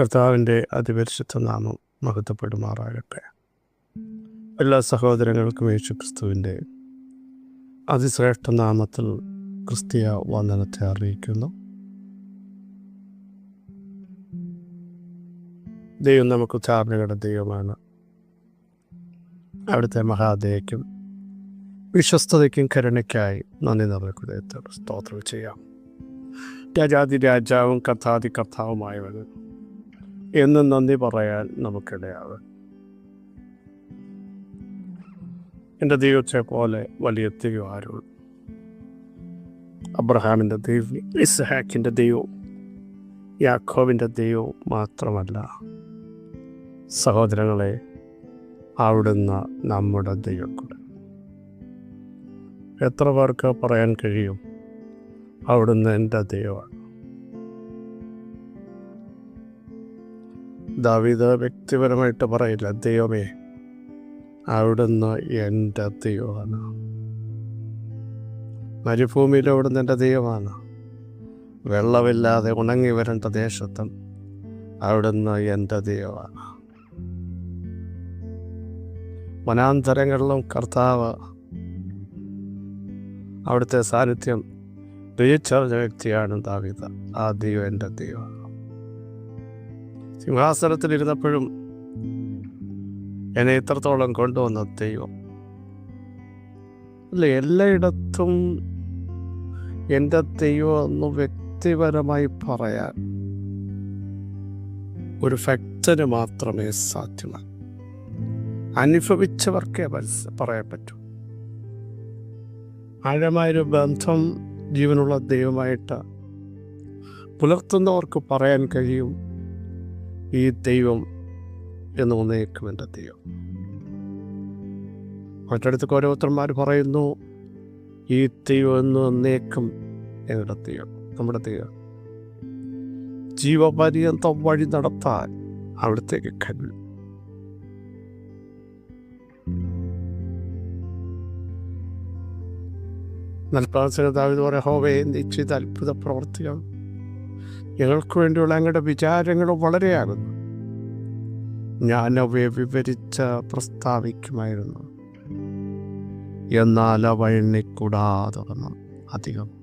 കർത്താവിന്റെ അതിപരിശുദ്ധ നാമം മഹത്വപ്പെടുമാറാകട്ടെ. എല്ലാ സഹോദരങ്ങൾക്കും യേശു ക്രിസ്തുവിന്റെ അതിശ്രേഷ്ഠ നാമത്തിൽ ക്രിസ്തീയ വന്ദനത്തെ അറിയിക്കുന്നു. ദൈവം നമുക്ക് ധാരണയുടെ ദൈവമാണ്. അവിടുത്തെ മഹാദേവയ്ക്കും വിശ്വസ്തതയ്ക്കും കരുണയ്ക്കായി നന്ദി നിറഞ്ഞ സ്തോത്രം ചെയ്യാം. രാജാതി രാജാവും കഥാതി കർത്താവുമായവന് എന്നും നന്ദി പറയാൻ നമുക്കിടയാവ് എന്റെ ദൈവത്തെ പോലെ വലിയ ദൈവം ആരുള്ളൂ അബ്രഹാമിന്റെ ദൈവം ഇസ്ഹാക്കിന്റെ ദൈവവും യാക്കോവിന്റെ ദൈവവും മാത്രമല്ല. സഹോദരങ്ങളെ അവിടുന്ന് നമ്മുടെ ദൈവക്കൂടെ. കൂടെ എത്ര പേർക്ക് പറയാൻ കഴിയും? അവിടുന്ന് എന്റെ ദൈവമാണ്. ദാവിദ് വ്യക്തിപരമായിട്ട് പറയില്ല ദൈവമേ അവിടുന്ന് എന്റെ ദൈവമാണ്. മരുഭൂമിയിൽ അവിടുന്ന് എന്റെ ദൈവമാണ്. വെള്ളമില്ലാതെ ഉണങ്ങി വരേണ്ട ദേശത്തും അവിടുന്ന് എന്റെ ദൈവമാണ്. വനാന്തരങ്ങളിലും കർത്താവ് അവിടുത്തെ സാന്നിധ്യം തിരിച്ചറിഞ്ഞ വ്യക്തിയാണ് ദാവിത ആ ദൈവം എന്റെ ദൈവമാണ്. സിംഹാസനത്തിലിരുന്നപ്പോഴും എന്നെ ഇത്രത്തോളം കൊണ്ടുവന്ന ദൈവം. അല്ല എല്ലായിടത്തും എന്റെ ദൈവം എന്ന് വ്യക്തിപരമായി പറയാൻ ഒരു ഭക്തന് മാത്രമേ സാധ്യമാണ് അനുഭവിച്ചവർക്കേ പറയാൻ പറ്റൂ. ആഴമായൊരു ബന്ധം ജീവനുള്ള ദൈവമായിട്ട് പുലർത്തുന്നവർക്ക് പറയാൻ കഴിയും. ഈ ദൈവം എന്ന് ഒന്നേക്കും എന്റെ ദൈവം മറ്റടുത്തൊക്കെ ഓരോരുത്തന്മാർ പറയുന്നു ഈ ദൈവം എന്ന് ഒന്നേക്കും ഞങ്ങളുടെ ദൈവം നമ്മുടെ ദൈവം. ജീവപര്യന്തം വഴി നടത്താൻ അവിടത്തേക്ക് കഴിയും നൽപ്രാസന ദാവിത് പറയാം ഹോവേ നിശ്ചിത അത്ഭുത പ്രവർത്തികൾ ഞങ്ങൾക്ക് വേണ്ടിയുള്ള ഞങ്ങളുടെ വിചാരങ്ങൾ വളരെയാകുന്നു. ഞാൻ അവയെ വിവരിച്ച് പ്രസ്താവിക്കുമായിരുന്നു. എന്നാൽ അവ എണ്ണിക്കൂടാതെ അധികം.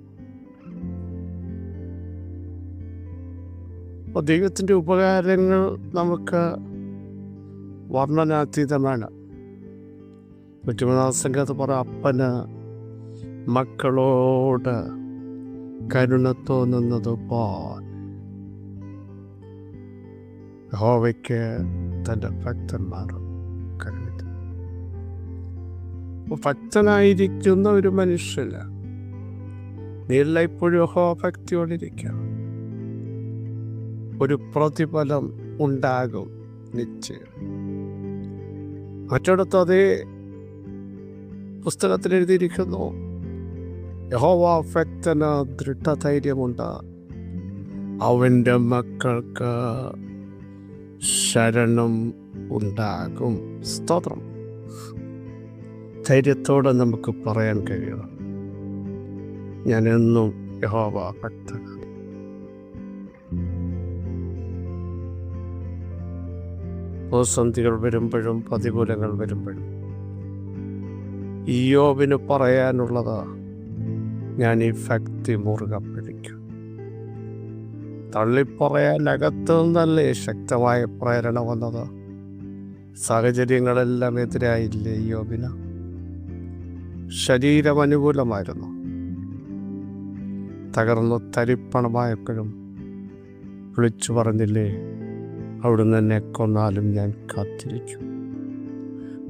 ദൈവത്തിന്റെ ഉപകാരങ്ങൾ നമുക്ക് വർണനാതീതമാണ്. മറ്റുമനാസംഗത്ത് പറ അപ്പന് മക്കളോട് കരുണ തോന്നുന്നത് പോൽ ഹോവയ്ക്ക് തന്റെ ഭക്തന്മാർ കരുതി. ഭക്തനായിരിക്കുന്ന ഒരു മനുഷ്യന് നീല ഇപ്പോഴും ഹോ ഭക്തിയോടിരിക്കണം ഒരു പ്രതിഫലം ഉണ്ടാകും നിശ്ചയം. മറ്റിടത്ത് അതേ പുസ്തകത്തിൽ എഴുതിയിരിക്കുന്നു യഹോവ ഭക്തന് ദൃഢധൈര്യമുണ്ട്. അവന്റെ മക്കൾക്ക് ശരണം ഉണ്ടാകും. സ്തോത്രം. ധൈര്യത്തോടെ നമുക്ക് പറയാൻ കഴിയണം. ഞാൻ എന്നും യഹോവ ഭക്തനാണ് പ്രതിസന്ധികൾ വരുമ്പോഴും പ്രതികൂലങ്ങൾ വരുമ്പോഴും ഇയോബിന് പറയാനുള്ളത് ഞാൻ ഈ ഭക്തി മുറുകെ പിടിക്കും. തള്ളിപ്പറയാൻ അകത്തു നിന്നല്ലേ ശക്തമായ പ്രേരണ വന്നത്? സാഹചര്യങ്ങളെല്ലാം എതിരായില്ലേ യോബിന്? ശരീരം അനുകൂലമായിരുന്നു. തകർന്നു തരിപ്പണമായപ്പോഴും വിളിച്ചു പറഞ്ഞില്ലേ അവിടുന്ന് എന്നെ കൊന്നാലും ഞാൻ കാത്തിരിക്കും.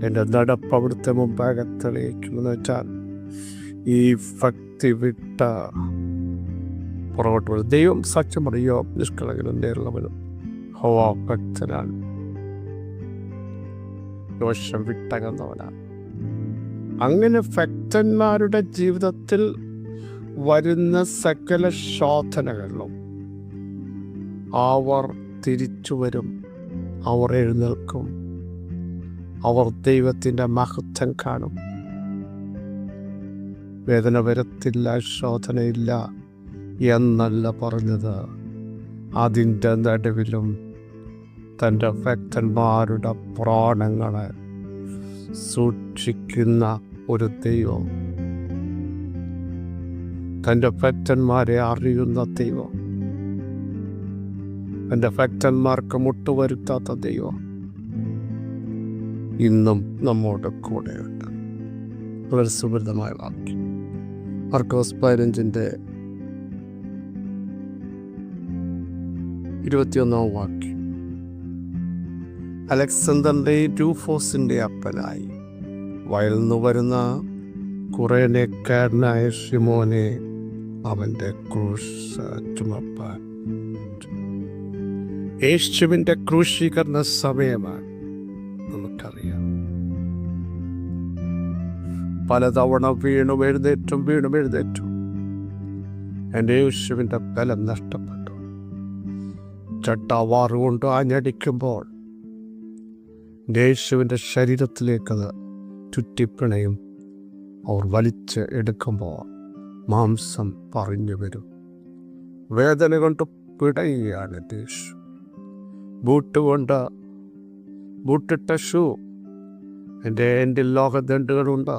എന്റെ നടപ്പ് അവിടുത്തെ മുമ്പാകെ തെളിയിക്കുമെന്ന് വെച്ചാൽ ഈ ഭക്തി വിട്ട പുറകോട്ട് വരും. ദൈവം സാക്ഷ്യം പറയോ നിഷ്കളങ്കനും ഹോവാ ഭക്തനാണ്. ദോഷം വിട്ടകന്നവനാണ്. അങ്ങനെ ഭക്തന്മാരുടെ ജീവിതത്തിൽ വരുന്ന സകല ശോധനകളിലും അവർ തിരിച്ചു വരും. അവർ എഴുന്നേൽക്കും. അവർ ദൈവത്തിന്റെ മഹത്വം കാണും. വേദന വരത്തില്ല ശോധനയില്ല. എന്നല്ല പറഞ്ഞത്. അതിന്റെ നടുവിലും തന്റെ ഭക്തന്മാരുടെ പ്രാണങ്ങളെ സൂക്ഷിക്കുന്ന ഒരു ദൈവം. തന്റെ ഭക്തന്മാരെ അറിയുന്ന ദൈവം. തന്റെ ഭക്തന്മാർക്ക് മുട്ടുവരുത്താത്ത ദൈവം ഇന്നും നമ്മോട് കൂടെയുണ്ട്. വളരെ സുഹൃതമായ വാക്യം. മർക്കോസ് പതിനഞ്ചിന്റെ ഇരുപത്തിയൊന്നാം വാക്യം. അലക്സാണ്ടറിന്റെ രൂഫോസിന്റെ അപ്പനായി. വയൽന്നു വരുന്ന കുറേനേക്കാരനായ ഷിമോനെ അവന്റെ ക്രൂശ് ചുമപ്പാൻ. യേശുവിന്റെ ക്രൂശീകരണ സമയമാണ്. നമുക്കറിയാം. പലതവണ വീണും എഴുന്നേറ്റും വീണും എഴുന്നേറ്റും. എന്റെ യേശുവിന്റെ ബലം നഷ്ടപ്പെട്ടു. ചട്ടാവാറുകൊണ്ട് ആഞ്ഞടിക്കുമ്പോൾ യേശുവിന്റെ ശരീരത്തിലേക്കത് ചുറ്റിപ്പിണയും അവർ വലിച്ച് എടുക്കുമ്പോൾ മാംസം പറഞ്ഞു വരും. വേദന കൊണ്ട് പിടയുകയാണ് യേശു. ബൂട്ട് കൊണ്ട് ബൂട്ടിട്ട ഷൂ എന്റെ എന്റെ ലോകദണ്ഡുകളുണ്ട്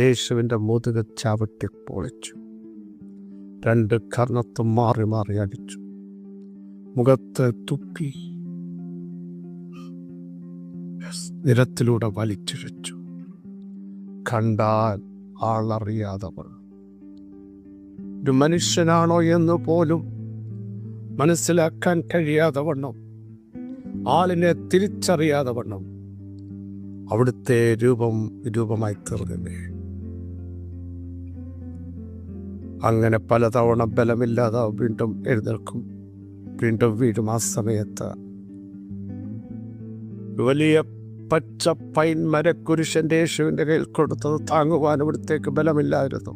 യേശുവിന്റെ മുതുക ചവിട്ടി പൊളിച്ചു. രണ്ട് കർണത്തും മാറി മാറി അടിച്ചു. മുഖത്ത് തുപ്പി നിരത്തിലൂടെ വലിച്ചിഴച്ചു. കണ്ടാൽ ആളറിയാതവൾ. ഒരു മനുഷ്യനാണോ എന്ന് പോലും മനസ്സിലാക്കാൻ കഴിയാതെ വണ്ണം ആളിനെ തിരിച്ചറിയാതെ വണ്ണം അവിടുത്തെ രൂപം രൂപമായി തീർന്നില്ലേ? അങ്ങനെ പലതവണ ബലമില്ലാതെ വീണ്ടും എഴുന്നേൽക്കും. വീണ്ടും വീഴും ആ സമയത്ത്. വലിയ പച്ച പൈൻ മരക്കുരിശന്റെ യേശുവിന്റെ കയ്യിൽ കൊടുത്തത് താങ്ങുവാൻ ഇവിടത്തേക്ക് ബലമില്ലായിരുന്നു.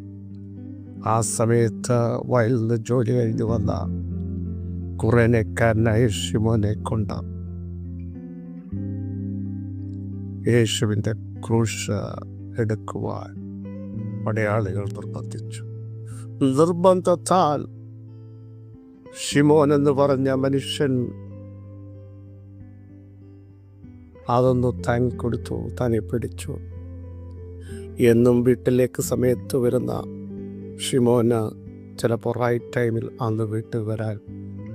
ആ സമയത്ത് വയലിൽ നിന്ന് ജോലി കഴിഞ്ഞ് വന്ന കുറേനക്കാരനായ ഷിമോനെ കൊണ്ട യേശുവിന്റെ ക്രൂശ് എടുക്കുവാൻ പടയാളികൾ നിർബന്ധിച്ചു. നിർബന്ധത്താൽ ഷിമോൻ എന്ന് പറഞ്ഞ മനുഷ്യൻ അതൊന്ന് താൻ കൊടുത്തു തന്നെ പിടിച്ചു. എന്നും വീട്ടിലേക്ക് സമയത്ത് വരുന്ന ഷിമോന് ചിലപ്പോൾ റൈറ്റ് ടൈമിൽ അന്ന് വീട്ടിൽ വരാൻ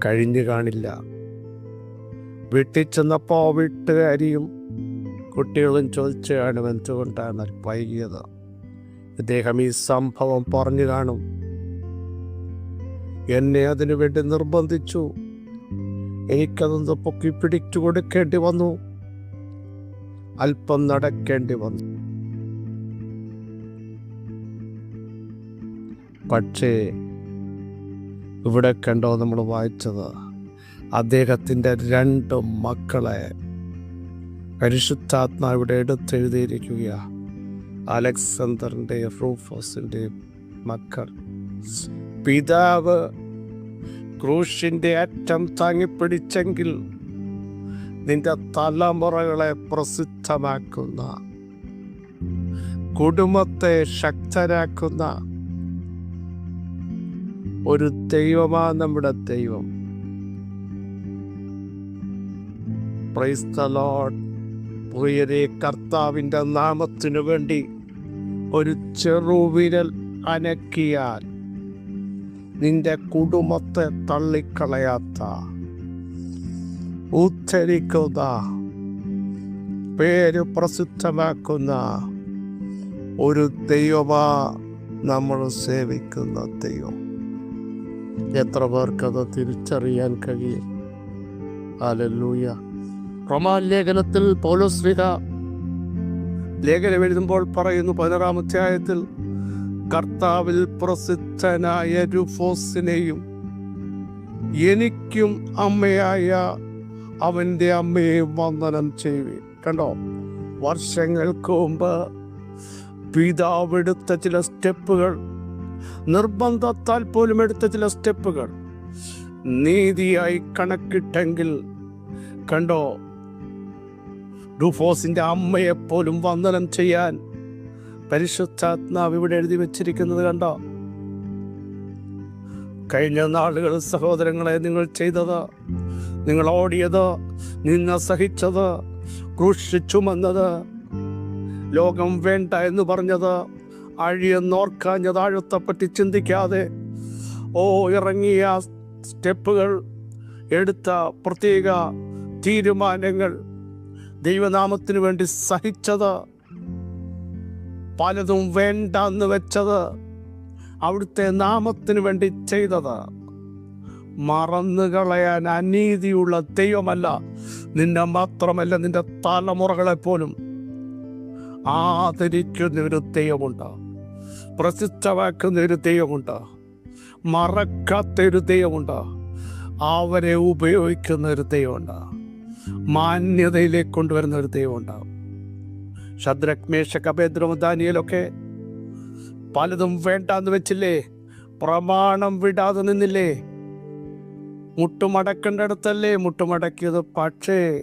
കഴിഞ്ഞു കാണില്ല. വീട്ടിൽ ചെന്നപ്പോൾ വീട്ടുകാരിയും കുട്ടികളും ചോദിച്ചാണ് എന്തുകൊണ്ടാണ് വൈകിയത്. അദ്ദേഹം ഈ സംഭവം പറഞ്ഞു കാണും. എന്നെ അതിനു വേണ്ടി നിർബന്ധിച്ചു. എനിക്കതൊന്ന് പൊക്കി പിടിച്ചു കൊടുക്കേണ്ടി വന്നു. അല്പം നടക്കേണ്ടി വന്നു. പക്ഷേ ഇവിടെ കണ്ടോ നമ്മൾ വായിച്ചത്? അദ്ദേഹത്തിന്റെ രണ്ട് മക്കളെ പരിശുദ്ധാത്മാവിടെ എടുത്തെഴുതിയിരിക്കുക അലക്സാണ്ടറിന്റെ റൂഫോസിന്റെ മക്കൾ. പിതാവ് ക്രൂശിന്റെ അറ്റം താങ്ങിപ്പിടിച്ചെങ്കിൽ നിന്റെ തലമുറകളെ പ്രസിദ്ധമാക്കുന്ന കുടുംബത്തെ ശക്തരാക്കുന്ന ഒരു ദൈവമാ നമ്മുടെ ദൈവം. പ്രൈസ് ദ കർത്താവിന്റെ നാമത്തിനു വേണ്ടി ഒരു ചെറുവിരൽ അനക്കിയാൽ നിന്റെ കുടുംബത്തെ തള്ളിക്കളയാത്ത. ഉദ്ധരിക്കുന്ന പേര് പ്രസിദ്ധമാക്കുന്ന ഒരു ദൈവമാ നമ്മൾ സേവിക്കുന്ന ദൈവം. എത്ര പേർക്കത് തിരിച്ചറിയാൻ കഴിയും? അലല്ലൂയ റൊമാൻ ലേഖനത്തിൽ പൗലോസ്ലിഹ ലേഖനം എഴുതുമ്പോൾ പറയുന്നു പതിനാറാം അധ്യായത്തിൽ കർത്താവിൽ പ്രസിദ്ധനായ രുഫോസിനെയും എനിക്കും അമ്മയായ അവന്റെ അമ്മയെയും വന്ദനം ചെയ്യേ കണ്ടോ? വർഷങ്ങൾക്ക് മുമ്പ് പിതാവ് എടുത്ത ചില സ്റ്റെപ്പുകൾ നിർബന്ധത്താൽ പോലും എടുത്ത ചില സ്റ്റെപ്പുകൾ നീതിയായി കണക്കിട്ടെങ്കിൽ കണ്ടോ? ഡുഫോസിന്റെ അമ്മയെപ്പോലും വന്ദനം ചെയ്യാൻ പരിശുദ്ധാത്മാവ് ഇവിടെ എഴുതി വെച്ചിരിക്കുന്നത് കണ്ടോ? കഴിഞ്ഞ നാളുകൾ സഹോദരങ്ങളെ നിങ്ങൾ ചെയ്തത്? നിങ്ങൾ ഓടിയത്? നിന്ന സഹിച്ചത്? ക്രൂഷിച്ചു വന്നത് ലോകം വേണ്ട എന്ന് പറഞ്ഞത്? അഴിയെന്നോർക്കാഞ്ഞത് ആഴത്തെപ്പറ്റി ചിന്തിക്കാതെ? ഓ ഇറങ്ങിയ സ്റ്റെപ്പുകൾ എടുത്ത പ്രത്യേക തീരുമാനങ്ങൾ ദൈവനാമത്തിനു വേണ്ടി സഹിച്ചത്? പലതും വേണ്ട എന്ന് വെച്ചത് അവിടുത്തെ നാമത്തിന് വേണ്ടി ചെയ്തത്. മറന്നു കളയാൻ അനീതിയുള്ള ദൈവമല്ല നിന്നെ മാത്രമല്ല നിന്റെ തലമുറകളെ പോലും ആദരിക്കുന്ന ഒരു ദൈവമുണ്ട് പ്രസിദ്ധമാക്കുന്ന ഒരു ദൈവമുണ്ട് മറക്കാത്ത ഒരു ദൈവമുണ്ട് അവരെ ഉപയോഗിക്കുന്ന ഒരു ദൈവമുണ്ട് മാന്യതയിലേക്ക് കൊണ്ടുവരുന്ന ഒരു ദൈവമുണ്ട്. ശദ്രക്മേഷ കപേന്ദ്രവും ദാനിയലൊക്കെ പലതും വേണ്ടാന്ന് വെച്ചില്ലേ? പ്രമാണം വിടാതെ നിന്നില്ലേ? മുട്ടുമടക്കേണ്ടടുത്തല്ലേ? മുട്ടുമടക്കിയത് പക്ഷേ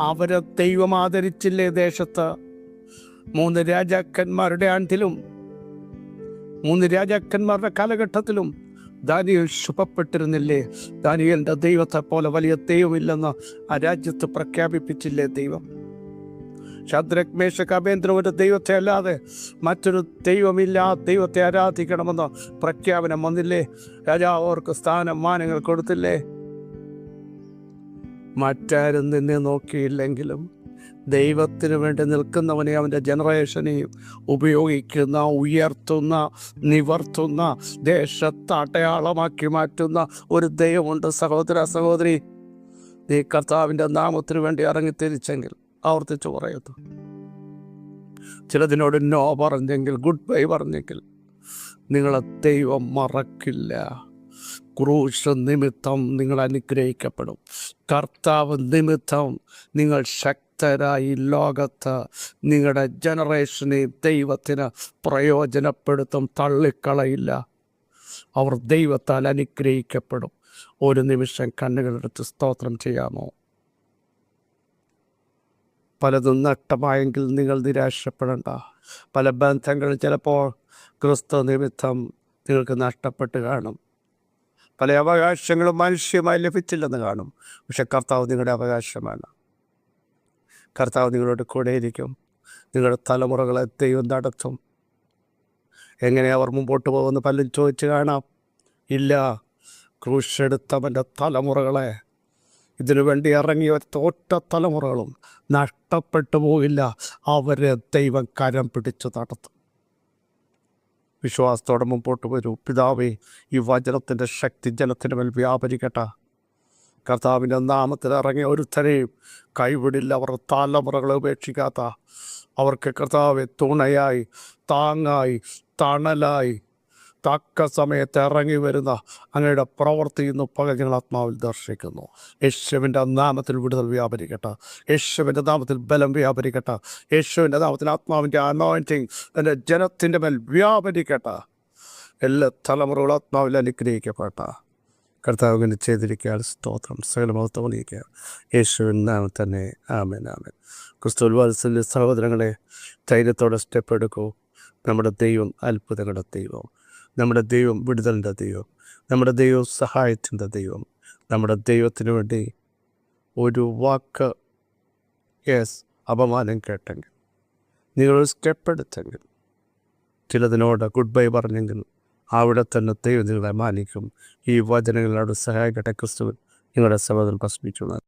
അവരെ ദൈവം ആദരിച്ചില്ലേ ദേശത്ത്? മൂന്ന് രാജാക്കന്മാരുടെ ആണ്ടിലും മൂന്ന് രാജാക്കന്മാരുടെ കാലഘട്ടത്തിലും ദാനിയൽ ശുഭപ്പെട്ടിരുന്നില്ലേ? ദാനിയലിന്റെ ദൈവത്തെ പോലെ വലിയ ദൈവമില്ലെന്ന് ആ രാജ്യത്ത് പ്രഖ്യാപിപ്പിച്ചില്ലേ ദൈവം? ശദ്രക് മേശക് അഭേന്ദ്ര ഒരു ദൈവത്തെ അല്ലാതെ മറ്റൊരു ദൈവമില്ല. ദൈവത്തെ ആരാധിക്കണമെന്ന് പ്രഖ്യാപനം വന്നില്ലേ? രാജാവ് അവർക്ക് സ്ഥാനം മാനങ്ങൾ കൊടുത്തില്ലേ? മറ്റാരും നിന്നെ നോക്കിയില്ലെങ്കിലും ദൈവത്തിന് വേണ്ടി നിൽക്കുന്നവനെ അവന്റെ ജനറേഷനെയും ഉപയോഗിക്കുന്ന ഉയർത്തുന്ന നിവർത്തുന്ന ദേശത്ത് അടയാളമാക്കി മാറ്റുന്ന ഒരു ദൈവമുണ്ട്. സഹോദര സഹോദരി നീ കർത്താവിന്റെ നാമത്തിന് വേണ്ടി ഇറങ്ങിത്തിരിച്ചെങ്കിൽ ആവർത്തിച്ച് പറയത്തു ചിലതിനോട് നോ പറഞ്ഞെങ്കിൽ ഗുഡ് ബൈ പറഞ്ഞെങ്കിൽ നിങ്ങളെ ദൈവം മറക്കില്ല. ക്രൂശ നിമിത്തം നിങ്ങൾ അനുഗ്രഹിക്കപ്പെടും. കർത്താവ് നിമിത്തം നിങ്ങൾ ശക്തരായി ലോകത്ത് നിങ്ങളുടെ ജനറേഷനെ ദൈവത്തിന് പ്രയോജനപ്പെടുത്തും തള്ളിക്കളയില്ല. അവർ ദൈവത്താൽ അനുഗ്രഹിക്കപ്പെടും. ഒരു നിമിഷം കണ്ണുകളെടുത്ത് സ്തോത്രം ചെയ്യാമോ? പലതും നഷ്ടമായെങ്കിൽ നിങ്ങൾ നിരാശപ്പെടേണ്ട. പല ബന്ധങ്ങളും ചിലപ്പോൾ ക്രിസ്തു നിമിത്തം നിങ്ങൾക്ക് നഷ്ടപ്പെട്ട് കാണും. പല അവകാശങ്ങളും മനുഷ്യമായി ലഭിച്ചില്ലെന്ന് കാണും. പക്ഷെ കർത്താവ് നിങ്ങളുടെ അവകാശമാണ്. കർത്താവ് നിങ്ങളോട് കൂടെയിരിക്കും. നിങ്ങളുടെ തലമുറകളെ ദൈവം നടത്തും. എങ്ങനെ അവർ മുമ്പോട്ട് പോകുമെന്ന് പലരും ചോദിച്ചു കാണാം. ഇല്ല ക്രൂശെടുത്തവന്റെ തലമുറകളെ ഇതിനു വേണ്ടി ഇറങ്ങിയ തോറ്റ തലമുറകളും നഷ്ടപ്പെട്ടു പോകില്ല അവരെ ദൈവം കരം പിടിച്ചു നടത്തും. വിശ്വാസത്തോടെ മുമ്പോട്ട് വരൂ. പിതാവേ ഈ വചനത്തിന്റെ ശക്തി ജനത്തിന് മേൽ വ്യാപരിക്കട്ടെ. കർത്താവിന്റെ നാമത്തിൽ ഇറങ്ങിയ ഒരുത്തരെയും കൈവിടില്ല. അവർ തലമുറകളെ ഉപേക്ഷിക്കാത്ത. അവർക്ക് കർത്താവെ തുണയായി താങ്ങായി തണലായി തക്ക സമയത്ത് ഇറങ്ങി വരുന്ന അങ്ങയുടെ പ്രവൃത്തി ഇന്ന് പകൽ ഞങ്ങൾ ആത്മാവിൽ ദർശിക്കുന്നു. യേശുവിന്റെ നാമത്തിൽ വിടുതൽ വ്യാപരിക്കട്ടെ. യേശുവിന്റെ നാമത്തിൽ ബലം വ്യാപരിക്കട്ടെ. യേശുവിന്റെ നാമത്തിൽ ആത്മാവിന്റെ അനോയിന്റിങ് എന്റെ ജനത്തിന്റെ മേൽ വ്യാപരിക്കട്ടെ. എല്ലാ തലമുറകളും ആത്മാവിൽ അനുഗ്രഹിക്കപ്പെട്ട കർത്താവ് ഇങ്ങനെ ചെയ്തിരിക്കാൻ സ്തോത്രം. സകലമഹത്വം നീക്കുക യേശുവിൻ നാമം തന്നെ. ആമേൻ ആമേൻ. ക്രിസ്തു വാത്സല്യ സഹോദരങ്ങളെ ധൈര്യത്തോടെ സ്റ്റെപ്പ് എടുക്കൂ. നമ്മുടെ ദൈവം അത്ഭുതങ്ങളുടെ ദൈവം. നമ്മുടെ ദൈവം വിടുതലിന്റെ ദൈവം നമ്മുടെ ദൈവം സഹായത്തിന്റെ ദൈവം നമ്മുടെ ദൈവത്തിന് വേണ്ടി ഒരു വാക്ക് യെസ് അപമാനം കേട്ടെങ്കിൽ നിങ്ങളൊരു സ്റ്റെപ്പ് എടുത്തെങ്കിൽ ചിലതിനോട് ഗുഡ് ബൈ പറഞ്ഞെങ്കിൽ അവിടെ തന്നെ ദൈവം നിങ്ങളെ മാനിക്കും. ഈ വചനങ്ങളോട് സഹായിക്കട്ടെ ക്രിസ്തുവിൻ നിങ്ങളുടെ സഹോദരൻ പ്രസ്മിച്ചുള്ളത്